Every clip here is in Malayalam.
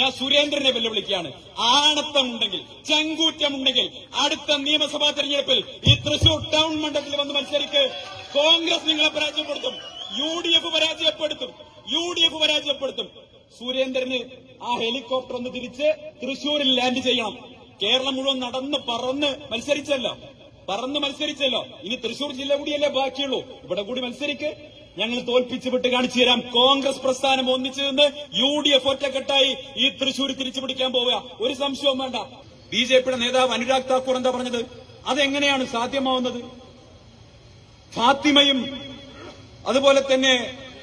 ഞാൻ സുരേന്ദ്രനെ വെല്ലുവിളിക്കുകയാണ്. ആണത്തമുണ്ടെങ്കിൽ ചങ്കൂറ്റമുണ്ടെങ്കിൽ അടുത്ത നിയമസഭാ തെരഞ്ഞെടുപ്പിൽ ഈ തൃശൂർ ടൗൺ മണ്ഡലത്തിൽ വന്ന് മത്സരിക്ക്. കോൺഗ്രസ് നിങ്ങളെ പരാജയപ്പെടുത്തും. യു ഡി എഫ് പരാജയപ്പെടുത്തും. യു ഡി എഫ് പരാജയപ്പെടുത്തും. സുരേന്ദ്രന് ആ ഹെലികോപ്റ്റർ ഒന്ന് തിരിച്ച് തൃശൂരിൽ ലാൻഡ് ചെയ്യണം. കേരളം മുഴുവൻ നടന്ന് പറന്ന് മത്സരിച്ചല്ലോ. പറന്ന് മത്സരിച്ചല്ലോ. ഇനി തൃശൂർ ജില്ല കൂടിയല്ലേ ബാക്കിയുള്ളൂ. ഇവിടെ കൂടി മത്സരിക്ക്. ഞങ്ങൾ തോൽപ്പിച്ച് വിട്ട് കാണിച്ചു തരാം. കോൺഗ്രസ് പ്രസ്ഥാനം ഒന്നിച്ചു നിന്ന് യു ഡി എഫ് ഒറ്റക്കെട്ടായി ഈ തൃശൂർ തിരിച്ചു പിടിക്കാൻ പോവുക. ഒരു സംശയവും വേണ്ട. ബി ജെ പിയുടെ നേതാവ് അനുരാഗ് താക്കൂർ എന്താ പറഞ്ഞത്? അതെങ്ങനെയാണ് സാധ്യമാവുന്നത്? ഫാത്തിമയും അതുപോലെ തന്നെ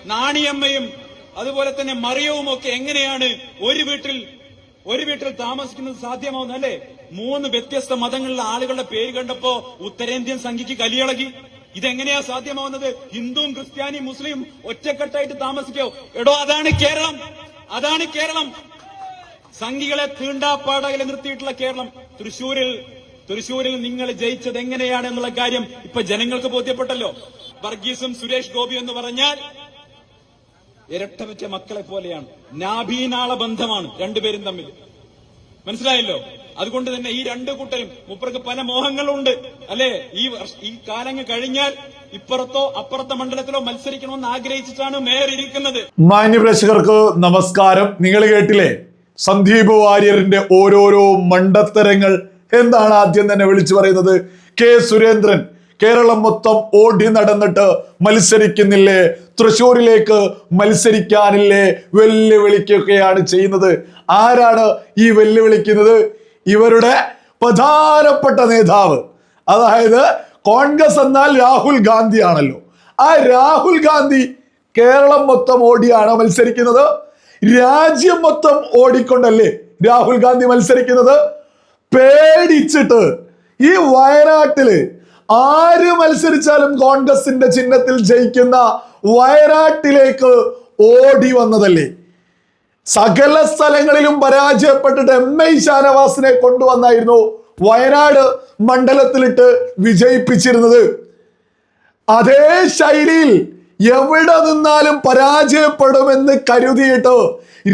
നാണിയമ്മയും അതുപോലെ തന്നെ മറിയവും ഒക്കെ എങ്ങനെയാണ് ഒരു വീട്ടിൽ ഒരു വീട്ടിൽ താമസിക്കുന്നത് സാധ്യമാവുന്നത് അല്ലേ? മൂന്ന് വ്യത്യസ്ത മതങ്ങളിലെ ആളുകളുടെ പേര് കണ്ടപ്പോ ഉത്തരേന്ത്യൻ സംഖ്യക്ക് കലിയിളകി. ഇതെങ്ങനെയാ സാധ്യമാവുന്നത്? ഹിന്ദുവും ക്രിസ്ത്യാനിയും മുസ്ലിം ഒറ്റക്കെട്ടായിട്ട് താമസിക്കോ? എടോ അതാണ് കേരളം. അതാണ് കേരളം. സംഘികളെ തീണ്ടാപ്പാടകലെ നിർത്തിയിട്ടുള്ള കേരളം. തൃശൂരിൽ തൃശൂരിൽ നിങ്ങൾ ജയിച്ചത് എങ്ങനെയാണ് എന്നുള്ള കാര്യം ഇപ്പൊ ജനങ്ങൾക്ക് ബോധ്യപ്പെട്ടല്ലോ. വർഗീസും സുരേഷ് ഗോപി എന്ന് പറഞ്ഞാൽ ഇരട്ടവറ്റ മക്കളെ പോലെയാണ്. നാഭീനാള ബന്ധമാണ് രണ്ടുപേരും തമ്മിൽ. മനസ്സിലായല്ലോ? അതുകൊണ്ട് തന്നെ ഈ രണ്ട് കൂട്ടരും മുപ്പർക്ക് പല മോഹങ്ങളുണ്ട് അല്ലെ? ഈ ഈ കാലങ്ങ് കഴിഞ്ഞാൽ ഇപ്പുറത്തോ അപ്പുറത്തെ മണ്ഡലത്തിലോ മത്സരിക്കണമെന്ന് ആഗ്രഹിച്ചിട്ടാണ് മേയർ ഇരിക്കുന്നത്. മാന്യപ്രേക്ഷകർക്ക് നമസ്കാരം. നിങ്ങൾ കേട്ടില്ലേ? സന്ദീപ് വാര്യറിന്റെ ഓരോരോ മണ്ടത്തരങ്ങൾ. എന്താണ് ആദ്യം തന്നെ വിളിച്ചു പറയുന്നത്? കെ സുരേന്ദ്രൻ. കേരളം മൊത്തം ഓടി നടന്നിട്ട് മത്സരിക്കുന്നില്ലേ? തൃശ്ശൂരിലേക്ക് മത്സരിക്കാനില്ലേ? വെല്ലുവിളിക്കുകയാണ് ചെയ്യുന്നത്. ആരാണ് ഈ വെല്ലുവിളിക്കുന്നത്? ഇവരുടെ പ്രധാനപ്പെട്ട നേതാവ്. അതായത് കോൺഗ്രസ് എന്നാൽ രാഹുൽ ഗാന്ധി ആണല്ലോ ആ രാഹുൽ ഗാന്ധി കേരളം മൊത്തം ഓടിയാണ് മത്സരിക്കുന്നത്. രാജ്യം മൊത്തം ഓടിക്കൊണ്ടല്ലേ രാഹുൽ ഗാന്ധി മത്സരിക്കുന്നത്? പേടിച്ചിട്ട് ഈ വയനാട്ടിൽ ആര് മത്സരിച്ചാലും കോൺഗ്രസിന്റെ ചിഹ്നത്തിൽ ജയിക്കുന്ന വയനാട്ടിലേക്ക് ഓടി വന്നതല്ലേ? സകല സ്ഥലങ്ങളിലും പരാജയപ്പെട്ടിട്ട് എം ഐ ഷാനവാസിനെ കൊണ്ടുവന്നായിരുന്നു വയനാട് മണ്ഡലത്തിലിട്ട് വിജയിപ്പിച്ചിരുന്നത്. അതേ ശൈലിയിൽ എവിടെ നിന്നാലും പരാജയപ്പെടുമെന്ന് കരുതിയിട്ട്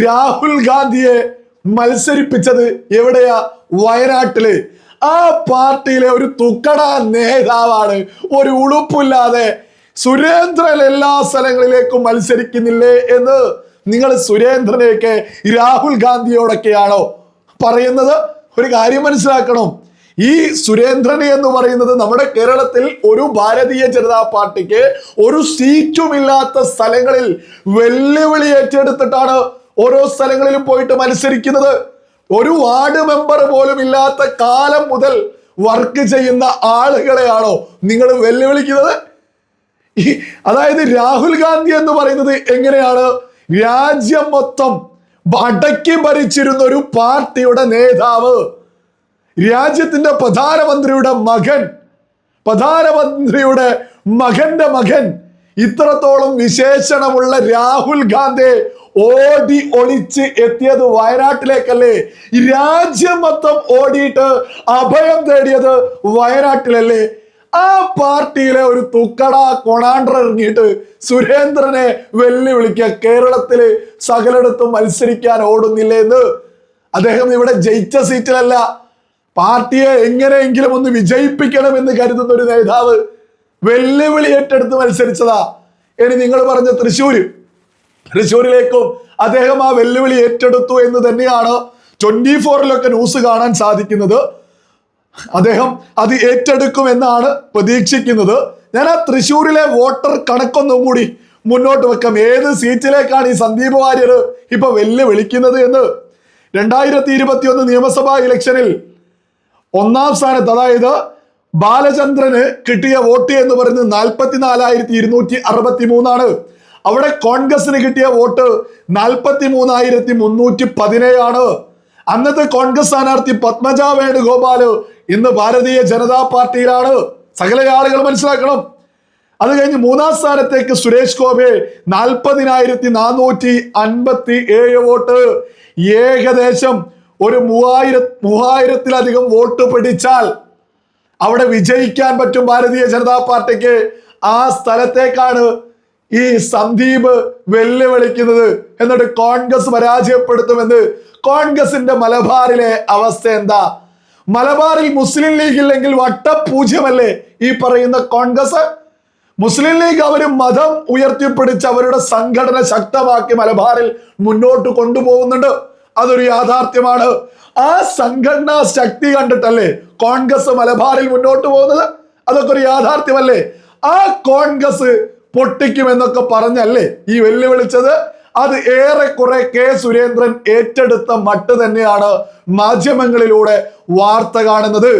രാഹുൽ ഗാന്ധിയെ മത്സരിപ്പിച്ചത് എവിടെയാ? വയനാട്ടിൽ. ആ പാർട്ടിയിലെ ഒരു തുക്കട നേതാവാണ്. ഒരു ഉളുപ്പില്ലാതെ സുരേന്ദ്രൻ എല്ലാ സ്ഥലങ്ങളിലേക്കും മത്സരിക്കുന്നില്ലേ എന്ന് നിങ്ങൾ സുരേന്ദ്രനെയൊക്കെ രാഹുൽ ഗാന്ധിയോടൊക്കെയാണോ പറയുന്നത്? ഒരു കാര്യം മനസ്സിലാക്കണം. ഈ സുരേന്ദ്രൻ എന്ന് പറയുന്നത് നമ്മുടെ കേരളത്തിൽ ഒരു ഭാരതീയ ജനതാ പാർട്ടിക്ക് ഒരു സീറ്റുമില്ലാത്ത സ്ഥലങ്ങളിൽ വെല്ലുവിളി ഏറ്റെടുത്തിട്ടാണ് ഓരോ സ്ഥലങ്ങളിലും പോയിട്ട് മത്സരിക്കുന്നത്. ഒരു വാർഡ് മെമ്പർ പോലും ഇല്ലാത്ത കാലം മുതൽ വർക്ക് ചെയ്യുന്ന ആളുകളെയാണോ നിങ്ങൾ വെല്ലുവിളിക്കുന്നത്? ഈ അതായത് രാഹുൽ ഗാന്ധി എന്ന് പറയുന്നത് എങ്ങനെയാണ്? രാജ്യം മൊത്തം അടക്കി ഭരിച്ചിരുന്ന ഒരു പാർട്ടിയുടെ നേതാവ് രാജ്യത്തിന്റെ പ്രധാനമന്ത്രിയുടെ മകൻ പ്രധാനമന്ത്രിയുടെ മകന്റെ മകൻ ഇത്രത്തോളം വിശേഷണമുള്ള രാഹുൽ ഗാന്ധി ഓടി ഒളിച്ച് എത്തിയത് വയനാട്ടിലേക്കല്ലേ? രാജ്യം മൊത്തം ഓടിയിട്ട് അഭയം തേടിയത് വയനാട്ടിലല്ലേ? ആ പാർട്ടിയിലെ ഒരു തുക്കട കൊണാണ്ടർ ഇറങ്ങിയിട്ട് സുരേന്ദ്രനെ വെല്ലുവിളിക്കുക കേരളത്തിൽ സകലയിടത്തും മത്സരിക്കാൻ ഓടുന്നില്ലേ എന്ന്. അദ്ദേഹം ഇവിടെ ജയിച്ച സീറ്റിലല്ല. പാർട്ടിയെ എങ്ങനെയെങ്കിലും ഒന്ന് വിജയിപ്പിക്കണം എന്ന് കരുതുന്ന ഒരു നേതാവ് വെല്ലുവിളി ഏറ്റെടുത്ത് മത്സരിച്ചതാ. ഇനി നിങ്ങൾ പറഞ്ഞ തൃശ്ശൂര്. തൃശ്ശൂരിലേക്കും അദ്ദേഹം ആ വെല്ലുവിളി ഏറ്റെടുത്തു എന്ന് തന്നെയാണ് ട്വന്റി ഫോറിലൊക്കെ ന്യൂസ് കാണാൻ സാധിക്കുന്നത്. അദ്ദേഹം അത് ഏറ്റെടുക്കുമെന്നാണ് പ്രതീക്ഷിക്കുന്നത്. ഞാൻ ആ തൃശ്ശൂരിലെ വോട്ടർ കണക്കൊന്നും കൂടി മുന്നോട്ട് വെക്കാം. ഏത് സീറ്റിലേക്കാണ് ഈ സന്ദീപ് വാര്യർ ഇപ്പൊ വെല്ലുവിളിക്കുന്നത് എന്ന്? രണ്ടായിരത്തി ഇരുപത്തി ഒന്ന് നിയമസഭാ ഇലക്ഷനിൽ ഒന്നാം സ്ഥാനത്ത് അതായത് ബാലചന്ദ്രന് കിട്ടിയ വോട്ട് എന്ന് പറയുന്നത് നാൽപ്പത്തിനാലായിരത്തി ഇരുന്നൂറ്റി അറുപത്തി മൂന്നാണ് അവിടെ കോൺഗ്രസിന് കിട്ടിയ വോട്ട് നാൽപ്പത്തി മൂന്നായിരത്തി മുന്നൂറ്റി പതിനേഴാണ് അന്നത്തെ കോൺഗ്രസ് സ്ഥാനാർത്ഥി പത്മജ വേണുഗോപാൽ ഇന്ന് ഭാരതീയ ജനതാ പാർട്ടിയിലാണ്. സകല ആളുകൾ മനസ്സിലാക്കണം. അത് കഴിഞ്ഞ് മൂന്നാം സ്ഥാനത്തേക്ക് സുരേഷ് ഗോപെ നാൽപ്പതിനായിരത്തി നാനൂറ്റി അൻപത്തി ഏഴ് വോട്ട്. ഏകദേശം ഒരു മൂവായിര മൂവായിരത്തിലധികം വോട്ട് പിടിച്ചാൽ അവിടെ വിജയിക്കാൻ പറ്റും ഭാരതീയ ജനതാ പാർട്ടിക്ക്. ആ സ്ഥലത്തേക്കാണ് ഈ സന്ദീപ് വെല്ലുവിളിക്കുന്നത് എന്നിട്ട് കോൺഗ്രസ് പരാജയപ്പെടുത്തുമെന്ന് കോൺഗ്രസിന്റെ മലബാറിലെ അവസ്ഥ എന്താ? മലബാറിൽ മുസ്ലിം ലീഗ് ഇല്ലെങ്കിൽ വട്ടപൂജ്യമല്ലേ ഈ പറയുന്ന കോൺഗ്രസ്? മുസ്ലിം ലീഗ് അവർ മതം ഉയർത്തിപ്പിടിച്ച് അവരുടെ സംഘടന ശക്തമാക്കി മലബാറിൽ മുന്നോട്ട് കൊണ്ടുപോകുന്നുണ്ട്. അതൊരു യാഥാർത്ഥ്യമാണ്. ആ സംഘടനാ ശക്തി കണ്ടിട്ടല്ലേ കോൺഗ്രസ് മലബാറിൽ മുന്നോട്ട് പോകുന്നത്? അതൊക്കെ ഒരു യാഥാർത്ഥ്യമല്ലേ? ആ കോൺഗ്രസ് പൊട്ടിക്കുമെന്നൊക്കെ പറഞ്ഞല്ലേ ഈ വെല്ലുവിളിച്ചത്? അത് ഏറെക്കുറെ കെ സുരേന്ദ്രൻ ഏറ്റെടുത്ത മട്ട് തന്നെയാണ് മാധ്യമങ്ങളിലൂടെ വാർത്ത കാണുന്നത്.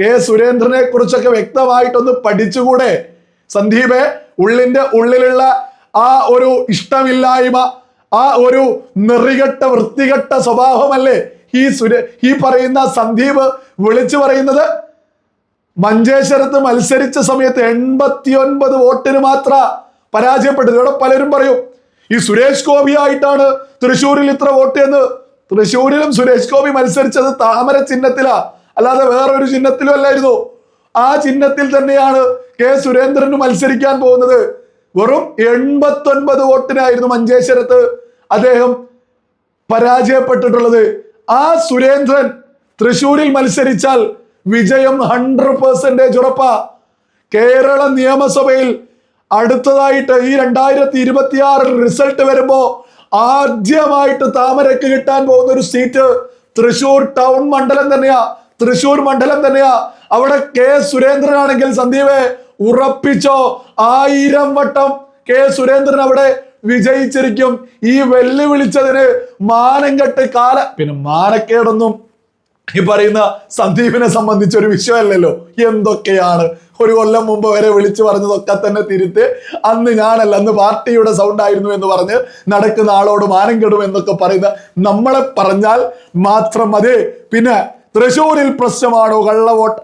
കെ സുരേന്ദ്രനെ കുറിച്ചൊക്കെ വ്യക്തമായിട്ടൊന്ന് പഠിച്ചുകൂടെ? സന്ദീപെ ഉള്ളിന്റെ ഉള്ളിലുള്ള ആ ഒരു ഇഷ്ടമില്ലായ്മ ആ ഒരു നെറികെട്ട വൃത്തികെട്ട സ്വഭാവമല്ലേ ഈ സുര ഈ പറയുന്ന സന്ദീപ് വിളിച്ചു പറയുന്നത്? മഞ്ചേശ്വരത്ത് മത്സരിച്ച സമയത്ത് എൺപത്തിയൊൻപത് വോട്ടിന് മാത്ര പരാജയപ്പെട്ടത്. ഇവിടെ പലരും പറയും ഈ സുരേഷ് ഗോപി ആയിട്ടാണ് തൃശ്ശൂരിൽ ഇത്ര വോട്ട് എന്ന്. തൃശ്ശൂരിലും സുരേഷ് ഗോപി മത്സരിച്ചത് താമര ചിഹ്നത്തിലാ. അല്ലാതെ വേറൊരു ചിഹ്നത്തിലും അല്ലായിരുന്നു. ആ ചിഹ്നത്തിൽ തന്നെയാണ് കെ സുരേന്ദ്രന് മത്സരിക്കാൻ പോകുന്നത്. വെറും എൺപത്തൊൻപത് വോട്ടിനായിരുന്നു മഞ്ചേശ്വരത്ത് അദ്ദേഹം പരാജയപ്പെട്ടിട്ടുള്ളത്. ആ സുരേന്ദ്രൻ തൃശ്ശൂരിൽ മത്സരിച്ചാൽ വിജയം ഹൺഡ്രഡ് പെർസെന്റേജ് ഉറപ്പാ. കേരള നിയമസഭയിൽ അടുത്തതായിട്ട് ഈ രണ്ടായിരത്തി ഇരുപത്തി ആറിൽ റിസൾട്ട് വരുമ്പോ ആദ്യമായിട്ട് താമരക്ക് കിട്ടാൻ പോകുന്ന ഒരു സീറ്റ് തൃശൂർ ടൗൺ മണ്ഡലം തന്നെയാ. തൃശൂർ മണ്ഡലം തന്നെയാ. അവിടെ കെ സുരേന്ദ്രനാണെങ്കിൽ സന്ദീപെ ഉറപ്പിച്ചോ. ആയിരം വട്ടം കെ സുരേന്ദ്രൻ അവിടെ വിജയിച്ചിരിക്കും. ഈ വെല്ലുവിളിച്ചതിന് മാനം കെട്ട് കാല പിന്നെ മാനക്കേടൊന്നും ഈ പറയുന്ന സന്ദീപിനെ സംബന്ധിച്ച് ഒരു വിഷയമല്ലല്ലോ. എന്തൊക്കെയാണ്? ഒരു കൊല്ലം മുമ്പ് വരെ വിളിച്ചു പറഞ്ഞതൊക്കെ തന്നെ തിരുത്ത് അന്ന് ഞാനല്ല അന്ന് പാർട്ടിയുടെ സൗണ്ട് ആയിരുന്നു എന്ന് പറഞ്ഞ് നടക്കുന്ന ആളോട് മാനം കെടും എന്നൊക്കെ പറയുന്ന നമ്മളെ പറഞ്ഞാൽ മാത്രം മതി. പിന്നെ തൃശ്ശൂരിൽ പ്രശ്നമാണോ? കള്ളവോട്ട്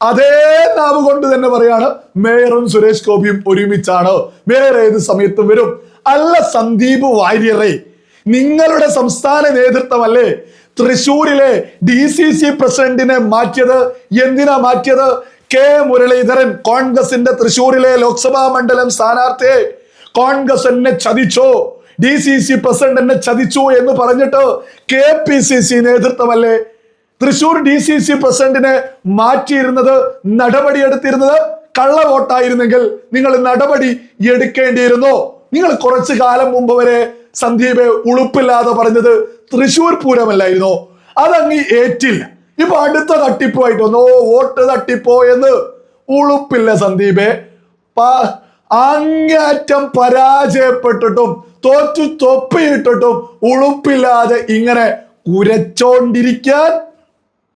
അതേ നാവ് കൊണ്ട് തന്നെ പറയാണ് മേയറും സുരേഷ് ഗോപിയും ഒരുമിച്ചാണ്. മേയർ ഏത് സമയത്തും വരും? അല്ല സന്ദീപ് വാര്യറേ നിങ്ങളുടെ സംസ്ഥാന നേതൃത്വമല്ലേ? തൃശൂരിലെ ഡി സി സി പ്രസിഡന്റിനെ മാറ്റിയത് എന്തിനാ മാറ്റിയത്? കെ മുരളീധരൻ കോൺഗ്രസിന്റെ തൃശൂരിലെ ലോക്സഭാ മണ്ഡലം സ്ഥാനാർത്ഥിയെ കോൺഗ്രസ് എന്നെ ചതിച്ചോ? ഡി സി സി പ്രസിഡന്റ് എന്നെ ചതിച്ചു എന്ന് പറഞ്ഞിട്ട് കെ പി സി സി നേതൃത്വമല്ലേ? തൃശൂർ ഡി സി സി പ്രസിഡന്റിനെ മാറ്റിയിരുന്നത് നടപടി എടുത്തിരുന്നത് കള്ള വോട്ടായിരുന്നെങ്കിൽ നിങ്ങൾ നടപടി എടുക്കേണ്ടിയിരുന്നോ? നിങ്ങൾ കുറച്ചു കാലം മുമ്പ് വരെ സന്ദീപെ ഉളുപ്പില്ലാതെ പറഞ്ഞത് തൃശൂർ പൂരമല്ലായിരുന്നു? അതങ്ങ് ഏറ്റില്ല. ഇപ്പൊ അടുത്ത തട്ടിപ്പുമായിട്ട് വന്നു? വോട്ട് തട്ടിപ്പോ എന്ന്? ഉളുപ്പില്ല സന്ദീപേ. അങ്ങേറ്റം പരാജയപ്പെട്ടിട്ടും തോറ്റു തൊപ്പിയിട്ടിട്ടും ഉളുപ്പില്ലാതെ ഇങ്ങനെ കുരച്ചോണ്ടിരിക്കാൻ